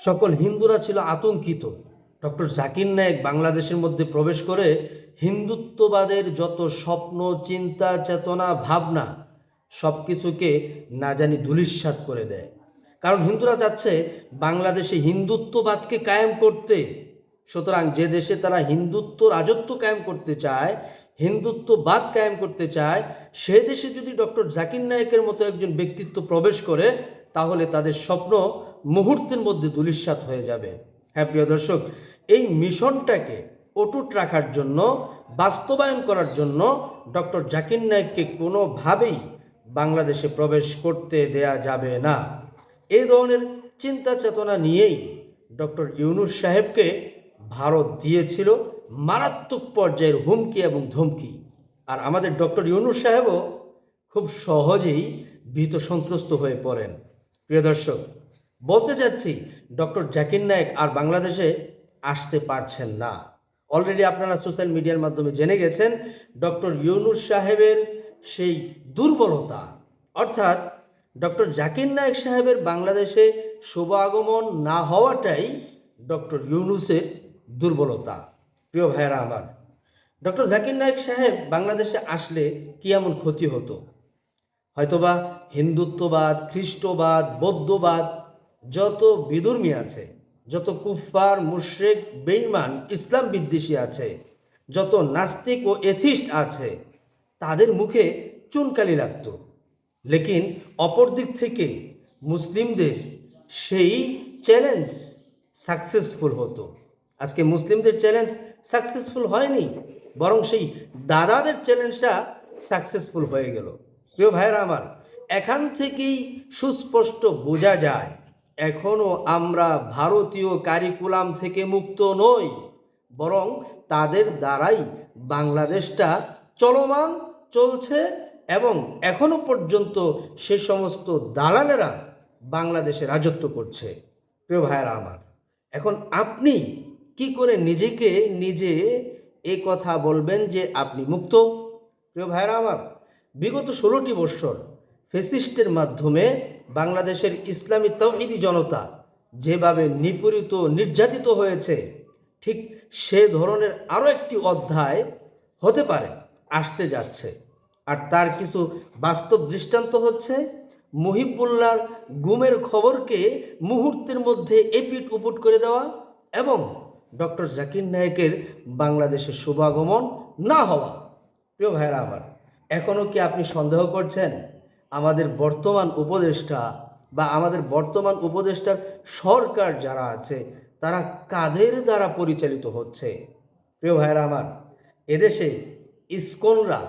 সকল হিন্দুরা ছিল আতঙ্কিত। ডক্টর জাকির নায়েক বাংলাদেশের মধ্যে প্রবেশ করে হিন্দুত্ববাদের যত স্বপ্ন, চিন্তা, চেতনা, ভাবনা সব কিছুকে না জানি ধুলিস্বাত করে দেয়। কারণ হিন্দুরা চাচ্ছে বাংলাদেশে হিন্দুত্ববাদকে কায়েম করতে। সুতরাং যে দেশে তারা হিন্দুত্ব, রাজত্ব কায়েম করতে চায়, হিন্দুত্ববাদ কায়েম করতে চায়, সে দেশে যদি ডক্টর জাকির নায়েকের মতো একজন ব্যক্তিত্ব প্রবেশ করে, তাহলে তাদের স্বপ্ন মুহূর্তের মধ্যে দুলিশ্বাত হয়ে যাবে। হ্যাঁ প্রিয় দর্শক, এই মিশনটাকে অটুট রাখার জন্য, বাস্তবায়ন করার জন্য ডক্টর জাকির নায়েককে কোনোভাবেই বাংলাদেশে প্রবেশ করতে দেয়া যাবে না। এই ধরনের চিন্তা চেতনা নিয়েই ডক্টর ইউনুস সাহেবকে ভারত দিয়েছিল মারাত্মক পর্যায়ের হুমকি এবং ধমকি। আর আমাদের ডক্টর ইউনুস সাহেবও খুব সহজেই ভীত সন্ত্রস্ত হয়ে পড়েন। প্রিয় দর্শক বলতে চাচ্ছি, ডক্টর জাকির নায়েক আর বাংলাদেশে আসতে পারছেন না। অলরেডি আপনারা সোশ্যাল মিডিয়ার মাধ্যমে জেনে গেছেন, ডক্টর ইউনুস সাহেবের সেই দুর্বলতা। অর্থাৎ, ডক্টর জাকির নায়েক সাহেবের বাংলাদেশে শুভ আগমন না হওয়াটাই ডক্টর ইউনুসের দুর্বলতা। প্রিয় ভাইয়েরা আমার, ডক্টর জাকির নায়েক সাহেব বাংলাদেশে আসলে কি এমন ক্ষতি হতো? হয়তোবা হিন্দুত্ববাদ, খ্রিস্টবাদ, বৌদ্ধবাদ যত বিধর্মী আছে, যত কুফার মুশরেক বেইমান ইসলাম বিদ্বেষী আছে, যত নাস্তিক ও এথিস্ট আছে, তাদের মুখে চুনকালি লাগত। লেকিন অপরদিক থেকে মুসলিমদের সেই চ্যালেঞ্জ সাকসেসফুল হতো। আজকে মুসলিমদের চ্যালেঞ্জ সাকসেসফুল হয়নি, বরং সেই দাদাদের চ্যালেঞ্জটা সাকসেসফুল হয়ে গেল। প্রিয় ভাইয়েরা আমার, এখান থেকেই সুস্পষ্ট বোঝা যায় এখনও আমরা ভারতীয় কারিকুলাম থেকে মুক্ত নই, বরং তাদের দ্বারাই বাংলাদেশটা চলমান, চলছে এবং এখনও পর্যন্ত সে সমস্ত দালালেরা বাংলাদেশে রাজত্ব করছে। প্রিয় ভাইয়েরা আমার, এখন আপনি কি করে নিজেকে নিজে এ কথা বলবেন যে আপনি মুক্ত? প্রিয় ভাইয়েরা আমার, বিগত ষোলোটি বৎসর ফেসিস্টের মাধ্যমে বাংলাদেশের ইসলামী তৌহিদি জনতা যেভাবে নিপীড়িত, নির্যাতিত হয়েছে, ঠিক সে ধরনের আরও একটি অধ্যায় হতে পারে, আসতে যাচ্ছে। আর তার কিছু বাস্তব দৃষ্টান্ত হচ্ছে মুহিবুল্লার গুমের খবরকে মুহূর্তের মধ্যে এপিট উপুট করে দেওয়া এবং ডক্টর জাকির নায়েকের বাংলাদেশের শুভাগমন না হওয়া। প্রিয় ভাইরা আমার এখনও কি আপনি সন্দেহ করছেন? আমাদের বর্তমান উপদেষ্টা বা আমাদের বর্তমান উপদেষ্টার সরকার যারা আছে, তারা কাদের দ্বারা পরিচালিত হচ্ছে? প্রিয় ভাইরা আমার, এদেশে ইস্কনরা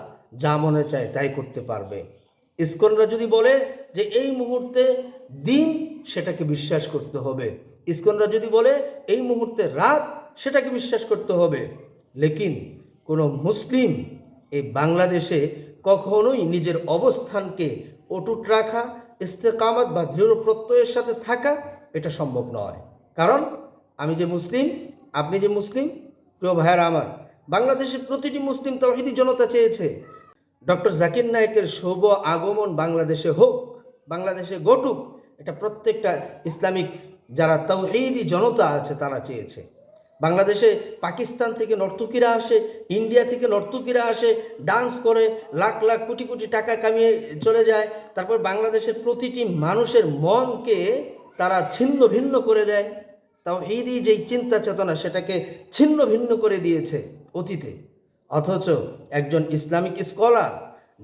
যা মনে চায় তাই করতে পারবে। ইস্কনরা যদি বলে যে এই মুহূর্তে দিন সেটাকে বিশ্বাস করতে হবে, ইস্কনরা যদি বলে এই মুহূর্তে রাত সেটাকে বিশ্বাস করতে হবে, লেকিন কোনো মুসলিম এই বাংলাদেশে কখনোই নিজের অবস্থানকে অটুট রাখা, ইস্তেকামত বা দৃঢ় প্রত্যয়ের সাথে থাকা এটা সম্ভব নয়। কারণ আমি যে মুসলিম, আপনি যে মুসলিম, প্রিয় ভাইয়ারা আমার, বাংলাদেশের প্রতিটি মুসলিম তহিদি জনতা চেয়েছে, ডক্টর জাকির নায়েকের শুভ আগমন বাংলাদেশে হোক, বাংলাদেশে ঘটুক, এটা প্রত্যেকটা ইসলামিক যারা তৌহিদি জনতা আছে তারা চেয়েছে। বাংলাদেশে পাকিস্তান থেকে নর্তকীরা আসে, ইন্ডিয়া থেকে নর্তকীরা আসে, ডান্স করে, লাখ লাখ কোটি কোটি টাকা কামিয়ে চলে যায়। তারপর বাংলাদেশের প্রতিটি মানুষের মনকে তারা ছিন্ন ভিন্ন করে দেয়। তাও এই যেই চিন্তা চেতনা সেটাকে ছিন্ন ভিন্ন করে দিয়েছে অতীতে। অথচ একজন ইসলামিক স্কলার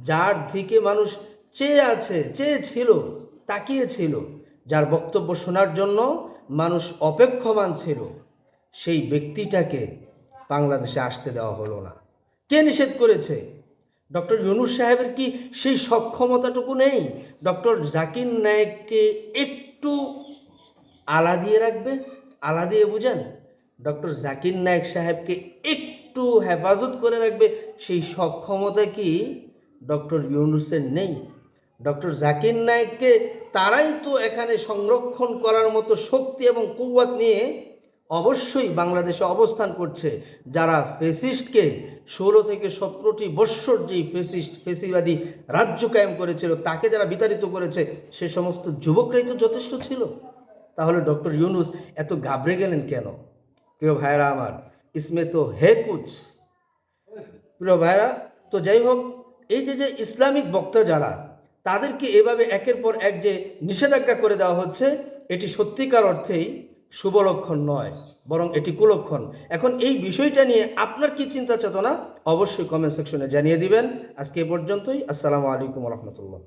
যার দিকে মানুষ চেয়ে আছে চেয়েছিল তাকিয়েছিল যার বক্তব্য শোনার জন্য মানুষ অপেক্ষমান ছিল সেই ব্যক্তিটাকে বাংলাদেশে আসতে দেওয়া হলো না। কে নিষেধ করেছে? ডক্টর ইউনুস সাহেবের কি সেই সক্ষমতাটুকু নেই? ডক্টর জাকির নায়েককে একটু আলা দিয়ে রাখবে? আলা দিয়ে বুঝেন, ডক্টর জাকির নায়েক সাহেবকে একটু হেফাজত করে রাখবে, সেই সক্ষমতা কি ডক্টর ইউনুসের নেই। ডক্টর জাকির নায়েককে তারাই তো এখানে সংরক্ষণ করার মতো শক্তি এবং কুয়াত নিয়ে অবশ্যই বাংলাদেশে অবস্থান করছে। যারা ফেসিস্টকে ষোলো থেকে সতেরোটি বৎসর যেই ফেসিস্ট, ফেসিবাদী রাজ্য কায়েম করেছিল, তাকে যারা বিতাড়িত করেছে, সে সমস্ত যুবকরাই তো যথেষ্ট ছিল। তাহলে ডক্টর ইউনুস এত ঘাবড়ে গেলেন কেন? প্রিয় ভাইরা আমার, ইসমে তো হে কুচ। প্রিয় ভাইরা তো যাই হোক, এই যে যে ইসলামিক বক্তা যারা, তাদেরকে এভাবে একের পর এক যে নিষেধাজ্ঞা করে দেওয়া হচ্ছে, এটি সত্যিকার অর্থেই শুভ লক্ষণ নয়, বরং এটি কুলক্ষণ। এখন এই বিষয়টা নিয়ে আপনার কি চিন্তা চেতনা অবশ্যই কমেন্ট সেকশনে জানিয়ে দিবেন। আজকে পর্যন্তই। আসসালামু আলাইকুম রহমতুল্লাহ।